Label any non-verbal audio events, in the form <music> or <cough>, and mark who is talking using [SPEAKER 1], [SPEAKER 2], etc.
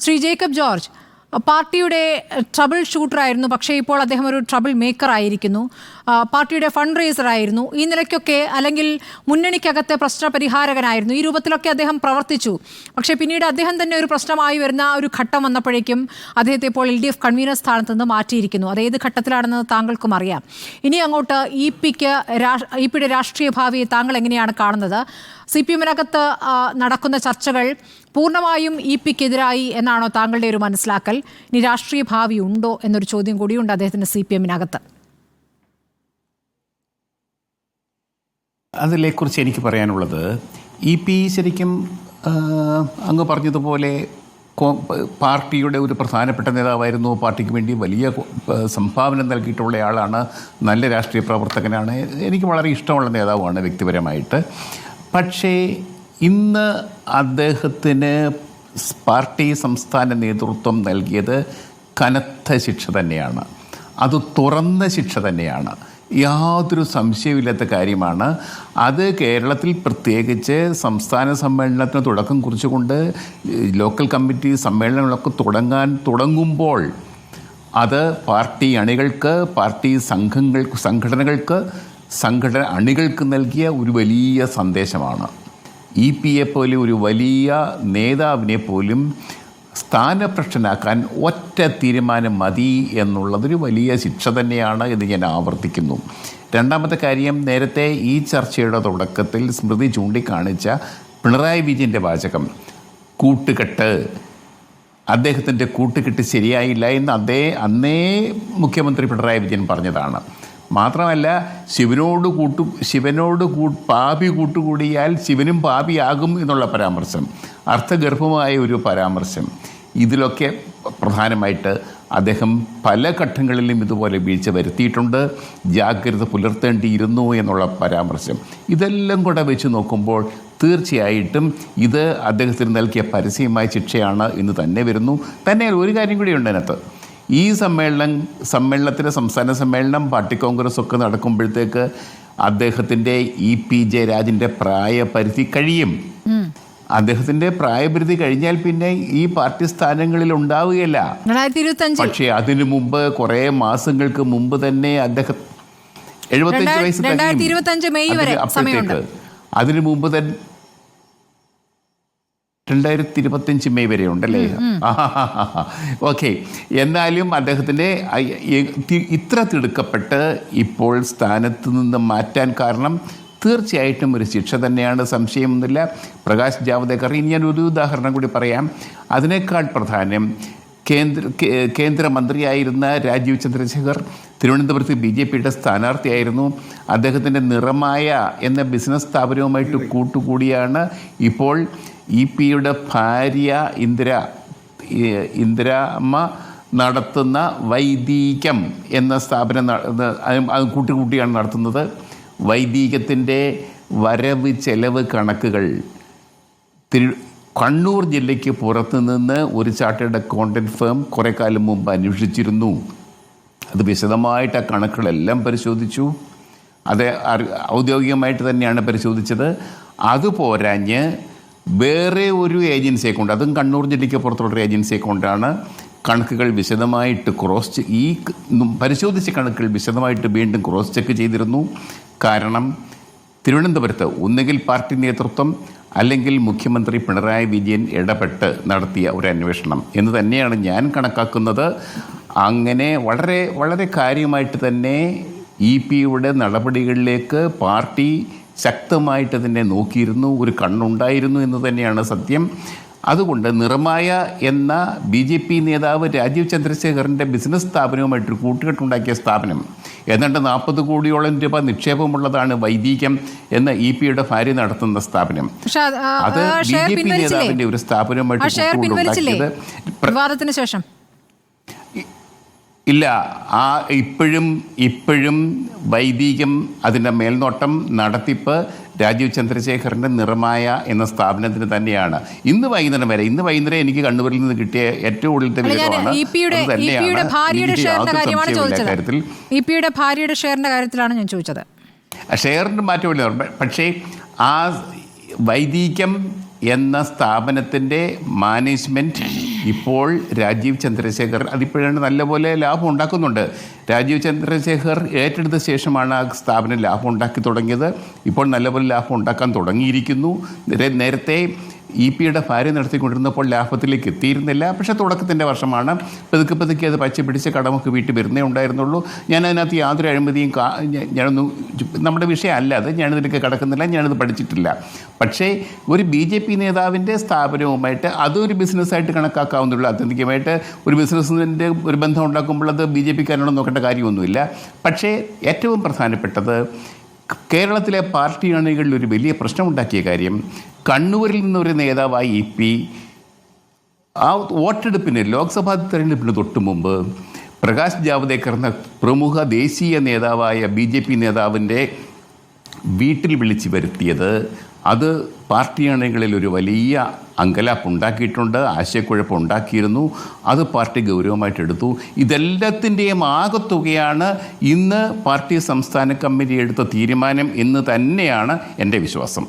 [SPEAKER 1] ശ്രീ ജേക്കബ് ജോർജ് പാർട്ടിയുടെ ട്രബിൾ ഷൂട്ടറായിരുന്നു. പക്ഷേ ഇപ്പോൾ അദ്ദേഹം ഒരു ട്രബിൾ മേക്കർ ആയിരിക്കുന്നു പാർട്ടിയുടെ ഫണ്ട് റേസർ ആയിരുന്നു ഈ നിലയ്ക്കൊക്കെ അല്ലെങ്കിൽ മുന്നണിക്കകത്തെ പ്രശ്ന പരിഹാരകനായിരുന്നു ഈ രൂപത്തിലൊക്കെ അദ്ദേഹം പ്രവർത്തിച്ചു. പക്ഷേ പിന്നീട് അദ്ദേഹം തന്നെ ഒരു പ്രശ്നമായി വരുന്ന ഒരു ഘട്ടം വന്നപ്പോഴേക്കും അദ്ദേഹത്തെ ഇപ്പോൾ എൽ ഡി എഫ് കൺവീനർ സ്ഥാനത്ത് നിന്ന് മാറ്റിയിരിക്കുന്നു. അത് ഏത് ഘട്ടത്തിലാണെന്ന് താങ്കൾക്കും അറിയാം. ഇനി അങ്ങോട്ട് ഇ പിക്ക് ഇ പിയുടെ രാഷ്ട്രീയ ഭാവിയെ താങ്കൾ എങ്ങനെയാണ് കാണുന്നത്? സി പി എമ്മിനകത്ത് നടക്കുന്ന ചർച്ചകൾ പൂർണമായും ഇ പിക്കെതിരായി എന്നാണോ താങ്കളുടെ ഒരു മനസ്സിലാക്കൽ? ഇനി രാഷ്ട്രീയ ഭാവി ഉണ്ടോ എന്നൊരു ചോദ്യം കൂടിയുണ്ട് അദ്ദേഹത്തിന്റെ സി പി എമ്മിനകത്ത്.
[SPEAKER 2] അതിലെക്കുറിച്ച് എനിക്ക് പറയാനുള്ളത് ഇ പി ശരിക്കും അങ്ങ് പറഞ്ഞതുപോലെ പാർട്ടിയുടെ ഒരു പ്രധാനപ്പെട്ട നേതാവായിരുന്നു. പാർട്ടിക്ക് വേണ്ടി വലിയ സംഭാവന നൽകിയിട്ടുള്ള ആളാണ്. നല്ല രാഷ്ട്രീയ പ്രവർത്തകനാണ്. എനിക്ക് വളരെ ഇഷ്ടമുള്ള നേതാവാണ് വ്യക്തിപരമായിട്ട്. പക്ഷേ ഇന്ന് അദ്ദേഹത്തിന് പാർട്ടി സംസ്ഥാന നേതൃത്വം നൽകിയത് കനത്ത ശിക്ഷ തന്നെയാണ്. അത് തുറന്ന ശിക്ഷ തന്നെയാണ്. യാതൊരു സംശയമില്ലാത്ത കാര്യമാണ്. അത് കേരളത്തിൽ പ്രത്യേകിച്ച് സംസ്ഥാന സമ്മേളനത്തിന് തുടക്കം കുറിച്ചുകൊണ്ട് ലോക്കൽ കമ്മിറ്റി സമ്മേളനങ്ങളൊക്കെ തുടങ്ങാൻ തുടങ്ങുമ്പോൾ അത് പാർട്ടി അണികൾക്ക് പാർട്ടി സംഘങ്ങൾക്ക് സംഘടനകൾക്ക് സംഘടന അണികൾക്ക് നൽകിയ ഒരു വലിയ സന്ദേശമാണ്. ഇ പി എ പോലെ ഒരു വലിയ നേതാവിനെ പോലും സ്ഥാനഭ്രഷ്ടനാക്കാൻ ഒറ്റ തീരുമാനം മതി എന്നുള്ളതൊരു വലിയ ശിക്ഷ തന്നെയാണ് എന്ന് ഞാൻ ആവർത്തിക്കുന്നു. രണ്ടാമത്തെ കാര്യം നേരത്തെ ഈ ചർച്ചയുടെ തുടക്കത്തിൽ സ്മൃതി ചൂണ്ടിക്കാണിച്ച പിണറായി വിജയന്റെ വാചകം കൂട്ടുകെട്ട്. അദ്ദേഹത്തിന്റെ കൂട്ടുകെട്ട് ശരിയായില്ല എന്ന് അതേ അന്നേ മുഖ്യമന്ത്രി പിണറായി വിജയൻ പറഞ്ഞതാണ്. മാത്രമല്ല ശിവനോട് കൂട്ടു ശിവനോട് കൂ പാപി കൂട്ടുകൂടിയാൽ ശിവനും പാപിയാകും എന്നുള്ള പരാമർശം. അർത്ഥഗർഭമായ ഒരു പരാമർശം. ഇതിലൊക്കെ പ്രധാനമായിട്ട് അദ്ദേഹം പല ഘട്ടങ്ങളിലും ഇതുപോലെ വീഴ്ച വരുത്തിയിട്ടുണ്ട്. ജാഗ്രത പുലർത്തേണ്ടിയിരുന്നു എന്നുള്ള പരാമർശം. ഇതെല്ലാം കൂടെ വെച്ച് നോക്കുമ്പോൾ തീർച്ചയായിട്ടും ഇത് അദ്ദേഹത്തിന് നൽകിയ പരസ്യമായ ശിക്ഷയാണ് എന്ന് തന്നെ വരുന്നു. തന്നെ ഒരു കാര്യം കൂടിയുണ്ട് അതിനകത്ത്. ഈ സമ്മേളനം സമ്മേളനത്തിന്റെ സംസ്ഥാന സമ്മേളനം പാർട്ടി കോൺഗ്രസ് ഒക്കെ നടക്കുമ്പോഴത്തേക്ക് അദ്ദേഹത്തിന്റെ ഇ പി ജയരാജിന്റെ പ്രായപരിധി കഴിയും. അദ്ദേഹത്തിന്റെ പ്രായപരിധി കഴിഞ്ഞാൽ പിന്നെ ഈ പാർട്ടി സ്ഥാനങ്ങളിൽ ഉണ്ടാവുകയില്ല. പക്ഷേ അതിനു മുമ്പ് കുറെ മാസങ്ങൾക്ക് മുമ്പ് തന്നെ അദ്ദേഹം എഴുപത്തഞ്ച് വയസ്സ് അതിനു മുമ്പ് തന്നെ രണ്ടായിരത്തി ഇരുപത്തഞ്ച് മെയ് വരെ ഉണ്ടല്ലേ <laughs> ഓക്കെ. എന്നാലും അദ്ദേഹത്തിന്റെ ഇത്ര തിടുക്കപ്പെട്ട് ഇപ്പോൾ സ്ഥാനത്ത് നിന്ന് മാറ്റാൻ കാരണം തീർച്ചയായിട്ടും ഒരു ശിക്ഷ തന്നെയാണ് സംശയമൊന്നുമില്ല. പ്രകാശ് ജാവ്ദേക്കർ ഇനി ഞാൻ ഒരു ഉദാഹരണം കൂടി പറയാം. അതിനേക്കാൾ പ്രധാനം കേന്ദ്ര കേന്ദ്രമന്ത്രിയായിരുന്ന രാജീവ് ചന്ദ്രശേഖർ തിരുവനന്തപുരത്ത് ബി ജെ പിയുടെ സ്ഥാനാർത്ഥിയായിരുന്നു. അദ്ദേഹത്തിന്റെ നിറമായ എന്ന ബിസിനസ് സ്ഥാപനവുമായിട്ട് കൂട്ടുകൂടിയാണ് ഇപ്പോൾ ഇ പിയുടെ ഭാര്യ ഇന്ദിര ഇന്ദിരാമ്മ നടത്തുന്ന വൈദീകം എന്ന സ്ഥാപനം അത് കൂട്ടിക്കൂട്ടിയാണ് നടത്തുന്നത്. വൈദീകത്തിന്റെ വരവ് ചെലവ് കണക്കുകൾ. തിരു കണ്ണൂർ ജില്ലയ്ക്ക് പുറത്തുനിന്ന് ഒരു ചാർട്ടേഡ് അക്കൗണ്ടന്റ് ഫേം കുറേ കാലം മുമ്പ് അന്വേഷിച്ചിരുന്നു. അത് വിശദമായിട്ട് ആ കണക്കുകളെല്ലാം പരിശോധിച്ചു. അത് ഔദ്യോഗികമായിട്ട് തന്നെയാണ് പരിശോധിച്ചത്. അത് പോരാഞ്ഞ് വേറെ ഒരു ഏജൻസി അക്കൗണ്ട് അതും കണ്ണൂർ ജില്ലയ്ക്ക് പുറത്തുള്ള ഒരു അക്കൗണ്ടാണ് കൊണ്ടാണ് കണക്കുകൾ വിശദമായിട്ട് ക്രോസ് ഈ പരിശോധിച്ച കണക്കുകൾ വിശദമായിട്ട് വീണ്ടും ക്രോസ് ചെക്ക് ചെയ്തിരുന്നു. കാരണം തിരുവനന്തപുരത്ത് ഒന്നുകിൽ പാർട്ടി നേതൃത്വം അല്ലെങ്കിൽ മുഖ്യമന്ത്രി പിണറായി വിജയൻ ഇടപെട്ട് നടത്തിയ ഒരു അന്വേഷണം. എന്ന് തന്നെയാണ് ഞാൻ കണക്കാക്കുന്നത്. അങ്ങനെ വളരെ വളരെ കാര്യമായിട്ട് തന്നെ ഇ പിയുടെ നടപടികളിലേക്ക് പാർട്ടി ശക്തമായിട്ട് തന്നെ നോക്കിയിരുന്നു ഒരു കണ്ണുണ്ടായിരുന്നു എന്ന് തന്നെയാണ് സത്യം. അതുകൊണ്ട് നിറമായ എന്ന ബി ജെ പി നേതാവ് രാജീവ് ചന്ദ്രശേഖറിന്റെ ബിസിനസ് സ്ഥാപനവുമായിട്ട് കൂട്ടുകെട്ടുണ്ടാക്കിയ സ്ഥാപനം. ഏതാണ്ട് നാൽപ്പത് കോടിയോളം രൂപ നിക്ഷേപമുള്ളതാണ് വൈദികം എന്ന ഇ പിയുടെ ഭാര്യ നടത്തുന്ന സ്ഥാപനം.
[SPEAKER 1] അത്,
[SPEAKER 2] ബി ജെ പി നേതാവിന്റെ ഒരു സ്ഥാപനവുമായിട്ട് കൂട്ടുകൊണ്ടുണ്ടാക്കിയത്
[SPEAKER 1] വിവാദത്തിന് ശേഷം.
[SPEAKER 2] ഇല്ല ആ ഇപ്പോഴും ഇപ്പോഴും വൈദികം അതിന്റെ മേൽനോട്ടം നടത്തിപ്പ് രാജീവ് ചന്ദ്രശേഖറിന്റെ നിറമായ എന്ന സ്ഥാപനത്തിന് തന്നെയാണ്. ഇന്ന് വൈകുന്നേരം വരെ ഇന്ന് വൈകുന്നേരം എനിക്ക് കണ്ണൂരിൽ നിന്ന് കിട്ടിയ ഏറ്റവും കൂടുതൽ വിവരമാണ്
[SPEAKER 1] ഭാര്യയുടെ
[SPEAKER 2] കാര്യത്തിൽ.
[SPEAKER 1] ഇ പിയുടെ ഷെയറിന്റെ കാര്യത്തിലാണ് ഞാൻ ചോദിച്ചത്.
[SPEAKER 2] ഷെയറിന് മാറ്റമില്ല. പക്ഷേ ആ വൈദികം എന്ന സ്ഥാപനത്തിന്റെ മാനേജ്മെന്റ് ഇപ്പോൾ രാജീവ് ചന്ദ്രശേഖർ അതിപ്പോഴാണ് നല്ലപോലെ ലാഭം ഉണ്ടാക്കുന്നുണ്ട്. രാജീവ് ചന്ദ്രശേഖർ ഏറ്റെടുത്ത ശേഷമാണ് ആ സ്ഥാപനം ലാഭം ഉണ്ടാക്കി തുടങ്ങിയത്. ഇപ്പോൾ നല്ലപോലെ ലാഭം ഉണ്ടാക്കാൻ തുടങ്ങിയിരിക്കുന്നു. നേരത്തെ ഇ പിയുടെ ഭാര്യ നടത്തിക്കൊണ്ടിരുന്നപ്പോൾ ലാഭത്തിലേക്ക് എത്തിയിരുന്നില്ല. പക്ഷേ തുടക്കത്തിന്റെ വർഷമാണ്. പതുക്കെ പതുക്കെ അത് പച്ച പിടിച്ച് കടമൊക്കെ വീട്ടിൽ വരുന്നേ ഉണ്ടായിരുന്നുള്ളൂ. ഞാൻ അതിനകത്ത് യാതൊരു അഴിമതിയും ഞാനൊന്നും നമ്മുടെ വിഷയമല്ല അത് ഞാനിതിലേക്ക് കടക്കുന്നില്ല. ഞാനത് പഠിച്ചിട്ടില്ല. പക്ഷേ ഒരു ബി ജെ പി നേതാവിന്റെ സ്ഥാപനവുമായിട്ട് അതൊരു ബിസിനസ്സായിട്ട് കണക്കാക്കാവുന്നുള്ളൂ ആത്യന്തികമായിട്ട് ഒരു ബിസിനസ്സിന്റെ ഒരു ബന്ധം ഉണ്ടാക്കുമ്പോൾ അത് ബി ജെ പിക്കാരനോട് നോക്കേണ്ട കാര്യമൊന്നുമില്ല. പക്ഷേ ഏറ്റവും പ്രധാനപ്പെട്ടത് കേരളത്തിലെ പാർട്ടി അണികളിൽ ഒരു വലിയ പ്രശ്നമുണ്ടാക്കിയ കാര്യം കണ്ണൂരിൽ നിന്നൊരു നേതാവായി ഇ പി ആ വോട്ടെടുപ്പിന് ലോക്സഭാ തെരഞ്ഞെടുപ്പിന് തൊട്ട് മുമ്പ് പ്രകാശ് ജാവ്ദേക്കർ എന്ന പ്രമുഖ ദേശീയ നേതാവായ ബി ജെ പി നേതാവിന്റെ വീട്ടിൽ വിളിച്ചു വരുത്തിയത്. അത് പാർട്ടി അണികളിൽ ഒരു വലിയ അങ്കലാപ്പ് ഉണ്ടാക്കിയിട്ടുണ്ട് ആശയക്കുഴപ്പം ഉണ്ടാക്കിയിരുന്നു അത് പാർട്ടി ഗൗരവമായിട്ട് എടുത്തു. ഇതെല്ലാത്തിന്റെയും ആകത്തുകയാണ് ഇന്ന് പാർട്ടി സംസ്ഥാന കമ്മിറ്റി എടുത്ത തീരുമാനം എന്ന് തന്നെയാണ് എന്റെ വിശ്വാസം.